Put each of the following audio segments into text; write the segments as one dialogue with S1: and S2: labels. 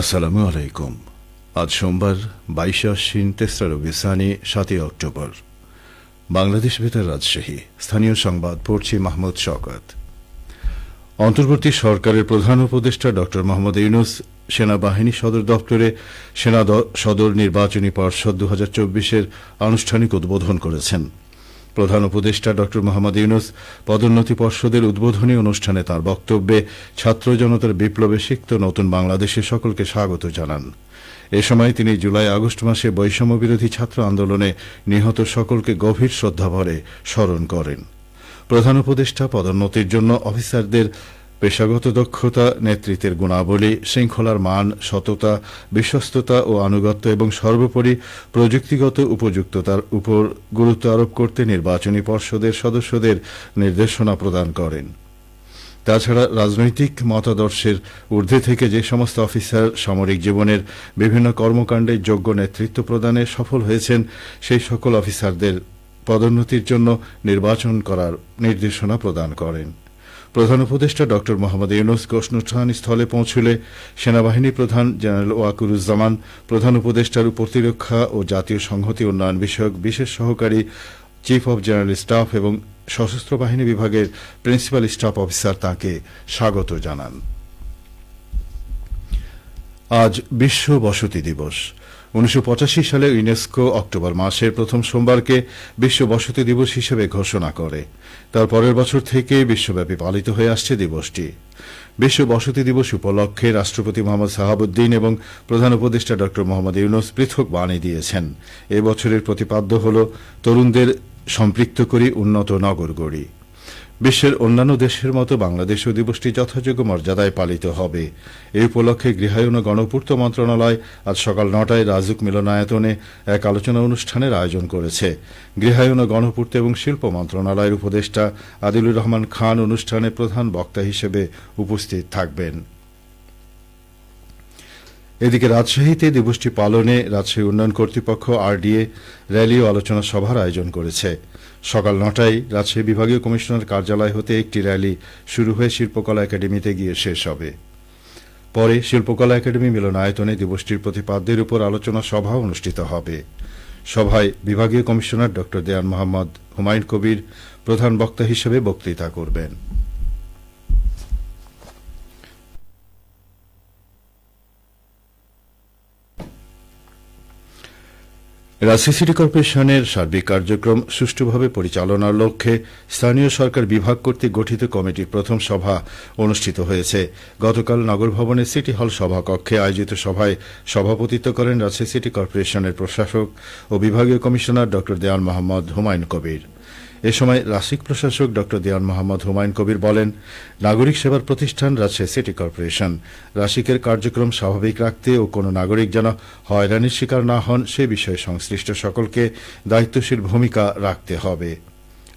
S1: আসসালামু আলাইকুম। আজ সোমবার, বাইশে আশ্বিন, তেসরা রবি সানি, সাতই অক্টোবর। বাংলাদেশ বেতার রাজশাহী। স্থানীয় সংবাদ পড়ছি মাহমুদ শওকত। অন্তর্বর্তী সরকারের প্রধান উপদেষ্টা ড. মোহাম্মদ ইউনুস সেনাবাহিনী সদর দপ্তরে সেনা সদর নির্বাচনী পর্ষদ দু হাজার আনুষ্ঠানিক উদ্বোধন করেছেন। প্রধান উপদেষ্টা ড. মোহাম্মদ ইউনুস পদোন্নতি পর্ষদের উদ্বোধনী অনুষ্ঠানে তার বক্তব্যে ছাত্র জনতার বিপ্লবে সিক্ত নতুন বাংলাদেশে সকলকে স্বাগত জানান। এ সময় তিনি জুলাই আগস্ট মাসে বৈষম্য বিরোধী ছাত্র আন্দোলনে নিহত সকলকে গভীর শ্রদ্ধাভরে স্মরণ করেন। প্রধান উপদেষ্টা পদোন্নতির জন্য অফিসারদের পেশাগত দক্ষতা, নেতৃত্বের গুণাবলী, শৃঙ্খলার মান, সততা, বিশ্বস্ততা ও আনুগত্য এবং সর্বোপরি প্রযুক্তিগত উপযুক্ততার উপর গুরুত্ব আরোপ করতে নির্বাচনী পর্ষদের সদস্যদের নির্দেশনা প্রদান করেন। তাছাড়া রাজনৈতিক মতাদর্শের ঊর্ধ্বে থেকে যে সমস্ত অফিসার সামরিক জীবনের বিভিন্ন কর্মকাণ্ডে যোগ্য নেতৃত্ব প্রদানে সফল হয়েছেন, সেই সকল অফিসারদের পদোন্নতির জন্য নির্বাচন করার নির্দেশনা প্রদান করেন। প্রধান উপদেষ্টা ড মোহাম্মদ ইউনুস অনুষ্ঠান স্থলে পৌঁছলে সেনাবাহিনী প্রধান জেনারেল ওয়াকুরুজ্জামান, প্রধান উপদেষ্টার প্রতিরক্ষা ও জাতীয় সংহতি উন্নয়ন বিষয়ক বিশেষ সহকারী চিফ অব জেনারেল স্টাফ এবং সশস্ত্র বাহিনী বিভাগের প্রিন্সিপাল স্টাফ অফিসার তাকে স্বাগত জানান। আজ বিশ্ব বসতি দিবস। উনিশশো পঁচাশি সালে ইউনেস্কো অক্টোবর মাসের প্রথম সোমবারকে বিশ্ব বসতি দিবস হিসেবে ঘোষণা করে। তার পরের বছর থেকে বিশ্বব্যাপী পালিত হয়ে আসছে দিবসটি। বিশ্ব বসতি দিবস উপলক্ষে রাষ্ট্রপতি মোহাম্মদ সাহাবুদ্দিন এবং প্রধান উপদেষ্টা ড মোহাম্মদ ইউনুস পৃথক বাণী দিয়েছেন। এ বছরের প্রতিপাদ্য হল, তরুণদের সম্পৃক্ত করি উন্নত নগর গড়ি। বিশ্বের অন্যান্য দেশের মতো বাংলাদেশও দিবসটি যথাযোগ্য মর্যাদায় পালিত হবে। এই উপলক্ষে গৃহায়ন ও গণপূর্ত মন্ত্রণালয় আজ সকাল নটায় রাজুক মিলনায়তনে এক আলোচনা অনুষ্ঠানের আয়োজন করেছে। গৃহায়ন ও গণপূর্ত এবং শিল্প মন্ত্রণালয়ের উপদেষ্টা আদিলুর রহমান খান অনুষ্ঠানে প্রধান বক্তা হিসেবে উপস্থিত থাকবেন। এদিকে রাজশাহীতে দিবসটি পালনে রাজশাহী উন্নয়ন কর্তৃপক্ষ আরডিএ র্যালি ও আলোচনা সভার আয়োজন করেছে। সকাল নটায় রাজশাহী বিভাগীয় কমিশনার কার্যালয় হতে একটি র্যালি শুরু হয়ে শিল্পকলা একাডেমিতে গিয়ে শেষ হবে। পরে শিল্পকলা একাডেমি মিলনায়তনে দিবসটির প্রতিপাদ্যের উপর আলোচনা সভা অনুষ্ঠিত হবে। সভায় বিভাগীয় কমিশনার ড দেয়ান মোহাম্মদ হুমায়ুন কবির প্রধান বক্তা হিসেবে বক্তৃতা করবেন। রাজশাহী সিটি কর্পোরেশনের সার্বিক কার্যক্রম সুষ্ঠুভাবে পরিচালনার লক্ষ্যে স্থানীয় সরকার বিভাগ কর্তৃক গঠিত কমিটির প্রথম সভা অনুষ্ঠিত হয়েছে। গতকাল নগর ভবনে সিটি হল সভাকক্ষে আয়োজিত সভায় সভাপতিত্ব করেন রাজশাহী সিটি কর্পোরেশনের প্রশাসক ও বিভাগীয় কমিশনার ড দেয়ান মোহাম্মদ হুমায়ুন কবির। এ সময় রাসিক প্রশাসক ড দেওয়ান মোহাম্মদ হুমায়ুন কবির বলেন, নাগরিক সেবার প্রতিষ্ঠান রাজশাহী সিটি কর্পোরেশন। রাশিকের কার্যক্রম স্বাভাবিক রাখতে ও কোনো নাগরিক যেন হয়রানির শিকার না হন, সে বিষয়ে সংশ্লিষ্ট সকলকে দায়িত্বশীল ভূমিকা রাখতে হবে।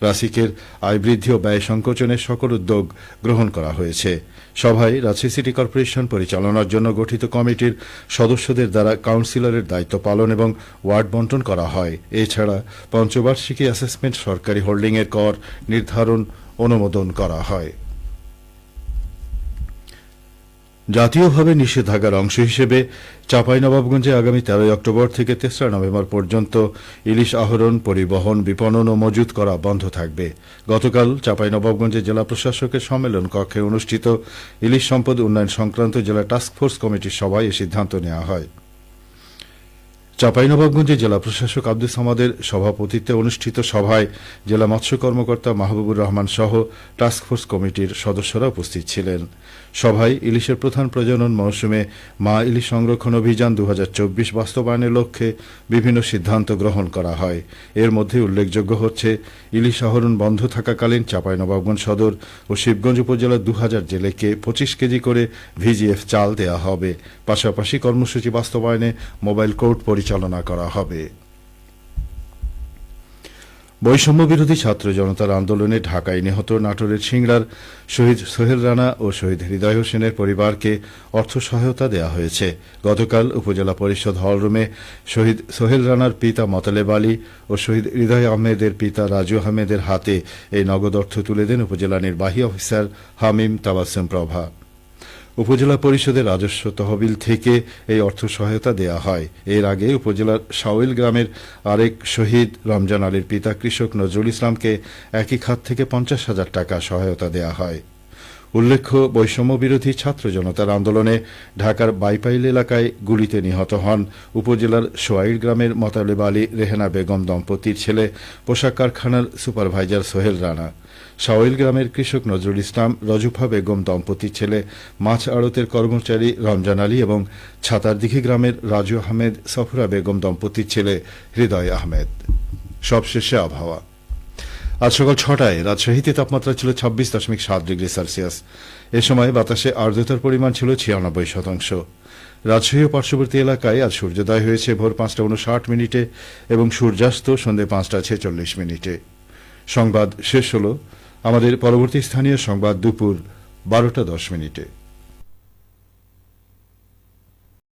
S1: রাসিকের আয় বৃদ্ধি ও ব্যয় সংকোচনের সকল উদ্যোগ গ্রহণ করা হয়েছে। সভায় রাজশাহী সিটি কর্পোরেশন পরিচালনার জন্য গঠিত কমিটির সদস্যদের দ্বারা কাউন্সিলরের দায়িত্ব পালন এবং ওয়ার্ড বন্টন করা হয়। এছাড়া পঞ্চবার্ষিকী অ্যাসেসমেন্ট সরকারি হোল্ডিংয়ের কর নির্ধারণ অনুমোদন করা হয়। জাতীয়ভাবে নিষেধাজ্ঞার অংশ হিসেবে চাঁপাইনবাবগঞ্জে আগামী তেরোই অক্টোবর থেকে তেসরা নভেম্বর পর্যন্ত ইলিশ আহরণ, পরিবহন, বিপণন ও মজুত করা বন্ধ থাকবে। গতকাল চাঁপাইনবাবগঞ্জে জেলা প্রশাসকের সম্মেলন কক্ষে অনুষ্ঠিত ইলিশ সম্পদ উন্নয়ন সংক্রান্ত জেলা টাস্কফোর্স কমিটির সভায় এ সিদ্ধান্ত নেওয়া হয়। চাঁপাইনবাবগঞ্জে জেলা প্রশাসক আব্দুল সামাদের সভাপতিত্বে অনুষ্ঠিত সভায় জেলা মৎস্য কর্মকর্তা মাহবুবুর রহমান সহ টাস্কফোর্স কমিটির সদস্যরা উপস্থিত ছিলেন। সভায় ইলিশের প্রধান প্রজনন মৌসুমে মা ইলিশ সংরক্ষণ অভিযান দু হাজার চব্বিশ বাস্তবায়নের লক্ষ্যে বিভিন্ন সিদ্ধান্ত গ্রহণ করা হয়। এর মধ্যে উল্লেখযোগ্য হচ্ছে, ইলিশ আহরণ বন্ধ থাকাকালীন চাঁপাইনবাবগঞ্জ সদর ও শিবগঞ্জ উপজেলার দু হাজার জেলেকে পঁচিশ কেজি করে ভিজিএফ চাল দেয়া হবে। পাশাপাশি কর্মসূচি বাস্তবায়নে মোবাইল কোর্ট পরিচালনা করা হবে। বৈষম্য বিরোধী ছাত্র জনতার আন্দোলনে ঢাকায় নিহত নাটোরের সিংড়ার শহীদ সোহেল রানা ও শহীদ হৃদয় হোসেনের পরিবারকে অর্থ সহায়তা দেওয়া হয়েছে। গতকাল উপজেলা পরিষদ হলরুমে শহীদ সোহেল রানার পিতা মতলেব আলী ও শহীদ হৃদয় আহমেদের পিতা রাজু আহমেদের হাতে এই নগদ অর্থ তুলে দেন উপজেলা নির্বাহী অফিসার হামিম তাবাসুম প্রভা। উপজেলা পরিষদের রাজস্ব তহবিল থেকে এই অর্থ সহায়তা দেয়া হয়। এর আগে উপজেলার সাওয়েল গ্রামের আরেক শহীদ রমজান আলীর পিতা কৃষক নজরুল ইসলামকে একই খাত থেকে পঞ্চাশ হাজার টাকা সহায়তা দেয়া হয়। উল্লেখ্য বৈষম্য বিরোধী ছাত্র জনতার আন্দোলনে ঢাকার বাইপাইল এলাকায় গুলিতে নিহত হন উপজেলার সোয়াইর গ্রামের মতালেব আলী রেহেনা বেগম দম্পতির ছেলে, পোশাক কারখানার সুপারভাইজার সোহেল রানা। সাওয়াইল গ্রামের কৃষক নজরুল ইসলাম, রজুফা বেগম দম্পতির ছেলে, মাছ আড়তের কর্মচারী রমজান আলী এবং ছাতারদিঘি গ্রামের রাজু আহমেদ সফরা বেগম দম্পতির ছেলে হৃদয় আহমেদ। সবশেষে আবহাওয়া। আজ সকাল ছটায় রাজশাহীতে তাপমাত্রা ছিল ছাব্বিশ দশমিক সাত ডিগ্রি সেলসিয়াস। এ সময় বাতাসে আর্দ্রতার পরিমাণ ছিল ছিয়ানব্বই শতাংশ। রাজশাহী ও পার্শ্ববর্তী এলাকায় আজ সূর্যোদয় হয়েছে ভোর পাঁচটা উনষাট মিনিটে এবং সূর্যাস্ত সন্ধে পাঁচটা ছেচল্লিশ মিনিটে। সংবাদ শেষ হল। আমাদের পরবর্তী স্থানীয় সংবাদ দুপুর বারোটা দশ মিনিটে।